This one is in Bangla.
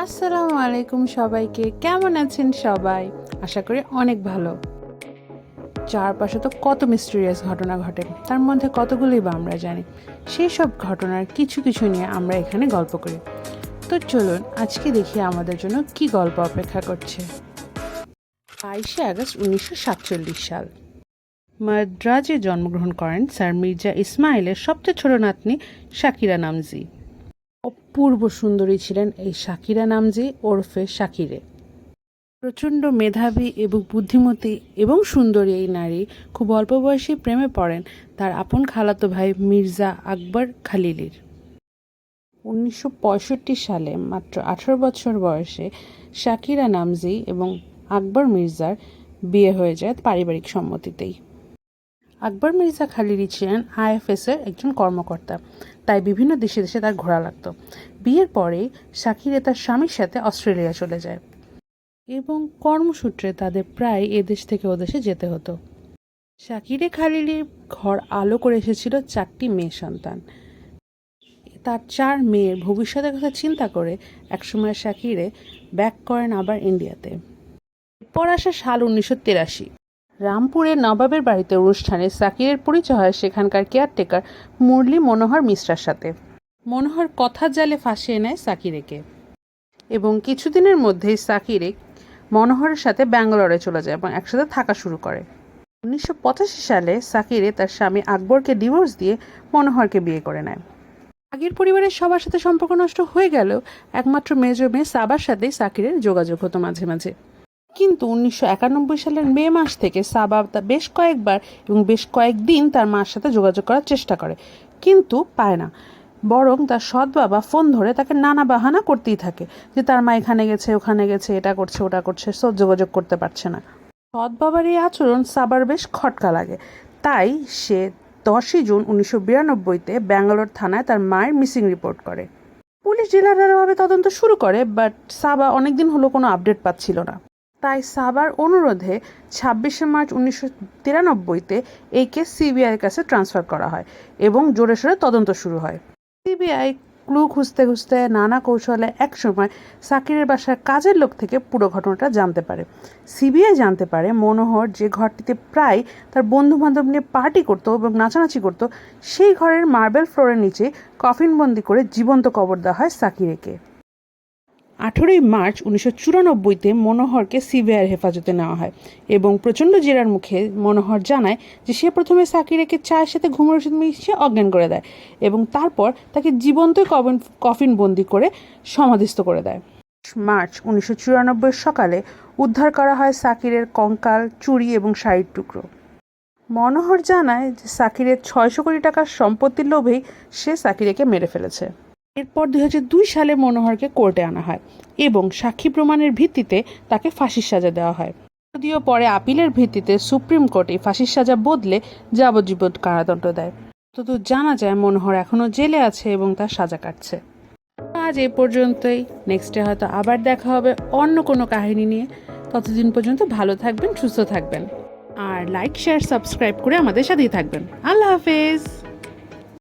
আসসালামু আলাইকুম সবাইকে। কেমন আছেন সবাই? আশা করি অনেক ভালো। চারপাশে তো কত মিস্টেরিয়াস ঘটনা ঘটে, তার মধ্যে কতগুলোই বা আমরা জানি। সেই সব ঘটনার কিছু কিছু নিয়ে আমরা এখানে গল্প করি। তো চলুন, আজকে দেখি আমাদের জন্য কি গল্প অপেক্ষা করছে। বাইশে আগস্ট উনিশশো সাতচল্লিশ সাল। মাদ্রাজে জন্মগ্রহণ করেন স্যার মির্জা ইসমাইলের সবচেয়ে ছোট নাতনি শাকিরা নামজি। অপূর্ব সুন্দরী ছিলেন এই শাকিরা নামজি ওরফে শাকিরে। প্রচণ্ড মেধাবী এবং বুদ্ধিমতী এবং সুন্দরী এই নারী খুব অল্প বয়সে প্রেমে পড়েন তার আপন খালাতো ভাই মির্জা আকবর খালিলির। উনিশশো পঁয়ষট্টি সালে মাত্র আঠারো বছর বয়সে শাকিরা নামজি এবং আকবর মির্জার বিয়ে হয়ে যায় পারিবারিক সম্মতিতেই। আকবর মির্জা খালিলি ছিলেন আইএফএসের একজন কর্মকর্তা। তাই বিভিন্ন দেশে দেশে তার ঘোরা লাগতো। বিয়ের পরে শাকিরে তার স্বামীর সাথে অস্ট্রেলিয়া চলে যায় এবং কর্মসূত্রে তাদের প্রায় এদেশ থেকে ওদেশে যেতে হতো। শাকিরে খালিলির ঘর আলো করে এসেছিল চারটি মেয়ে সন্তান। তার চার মেয়ের ভবিষ্যতের কথা চিন্তা করে একসময় শাকিরে ব্যাক করেন আবার ইন্ডিয়াতে। এরপর আসে সাল উনিশশো তিরাশি। রামপুরের নবাবের বাড়িতে অনুষ্ঠানে সাকিরের পরিচয় হয় সেখানকার কেয়ারটেকার মুরলি মনোহর মিশ্রার সাথে। মনোহর কথার জালে ফাঁসিয়ে নেয় সাকিরেকে। এবং কিছুদিনের মধ্যেই সাকিরে মনোহরের সাথে ব্যাঙ্গালোরে চলে যায় এবং একসাথে থাকা শুরু করে। উনিশশো পঁচাশি সালে সাকিরে তার স্বামী আকবরকে ডিভোর্স দিয়ে মনোহরকে বিয়ে করে নেয়। আগের পরিবারের সবার সাথে সম্পর্ক নষ্ট হয়ে গেলেও একমাত্র মেজ মেয়ে সাবার সাথেই সাকিরের যোগাযোগ হতো মাঝে মাঝে। কিন্তু উনিশশো একানব্বই সালের মে মাস থেকে সাবা বেশ কয়েকবার এবং বেশ কয়েকদিন তার মার সাথে যোগাযোগ করার চেষ্টা করে। কিন্তু পায় না। বরং তার সৎ বাবা ফোন ধরে তাকে নানা বাহানা করতেই থাকে যে তার মা এখানে গেছে, ওখানে গেছে, এটা করছে, ওটা করছে সব যোগাযোগ করতে পারছে না। সৎ বাবার এই আচরণ সাবার বেশ খটকা লাগে। তাই সে দশই জুন উনিশশো বিরানব্বইতে ব্যাঙ্গালোর থানায় তার মায়ের মিসিং রিপোর্ট করে। পুলিশ জেলারভাবে তদন্ত শুরু করে, বাট সাবা অনেকদিন হলো কোনো আপডেট পাচ্ছিল না। তাই সাবার অনুরোধে ছাব্বিশে মার্চ উনিশশো তিরানব্বইতে এই কেস সিবিআইয়ের কাছে ট্রান্সফার করা হয় এবং জোরে সোরে তদন্ত শুরু হয়। সিবিআই ক্লু খুঁজতে খুঁজতে নানা কৌশলে একসময় সাকিরের বাসার কাজের লোক থেকে পুরো ঘটনাটা জানতে পারে। সিবিআই জানতে পারে মনোহর যে ঘরটিতে প্রায় তার বন্ধু বান্ধব নিয়ে পার্টি করতো এবং নাচানাচি করতো, সেই ঘরের মার্বেল ফ্লোরের নিচে কফিনবন্দি করে জীবন্ত কবর দেওয়া হয় সাকিরেকে। আঠেরোই মার্চ উনিশশো চুরানব্বইতে মনোহরকে সিবিআইয়ের হেফাজতে নেওয়া হয় এবং প্রচণ্ড জেরার মুখে মনোহর জানায় যে সে প্রথমে সাকিরেকে চায়ের সাথে ঘুমের ওষুধ মিশিয়ে অজ্ঞান করে দেয় এবং তারপর তাকে জীবন্তই কফিন কফিন বন্দি করে সমাধিস্থ করে দেয়। মার্চ উনিশশো চুরানব্বই সকালে উদ্ধার করা হয় সাকিরের কঙ্কাল চুরি এবং শাড়ির টুকরো। মনোহর জানায় যে সাকিরের ছয়শো কোটি টাকার সম্পত্তির লোভেই সে সাকিরেকে মেরে ফেলেছে। এরপর দুই সালে মনোহরকে কোর্টে আনা হয় এবং সাক্ষী প্রমাণের ভিত্তিতে তাকে ফাঁসির সাজা দেওয়া হয়। যদিও পরে আপিলের ভিত্তিতে সুপ্রিম কোর্ট এই ফাঁসির সাজা বদলে যাবজ্জীবন কারাদণ্ড দেয়। ততদূর জানা যায়, মনোহর এখনও জেলে আছে এবং তার সাজা কাটছে। আজ এ পর্যন্তই। নেক্সটে হয়তো আবার দেখা হবে অন্য কোনো কাহিনী নিয়ে। ততদিন পর্যন্ত ভালো থাকবেন, সুস্থ থাকবেন। আর লাইক শেয়ার সাবস্ক্রাইব করে আমাদের সাথেই থাকবেন। আল্লাহ হাফেজ!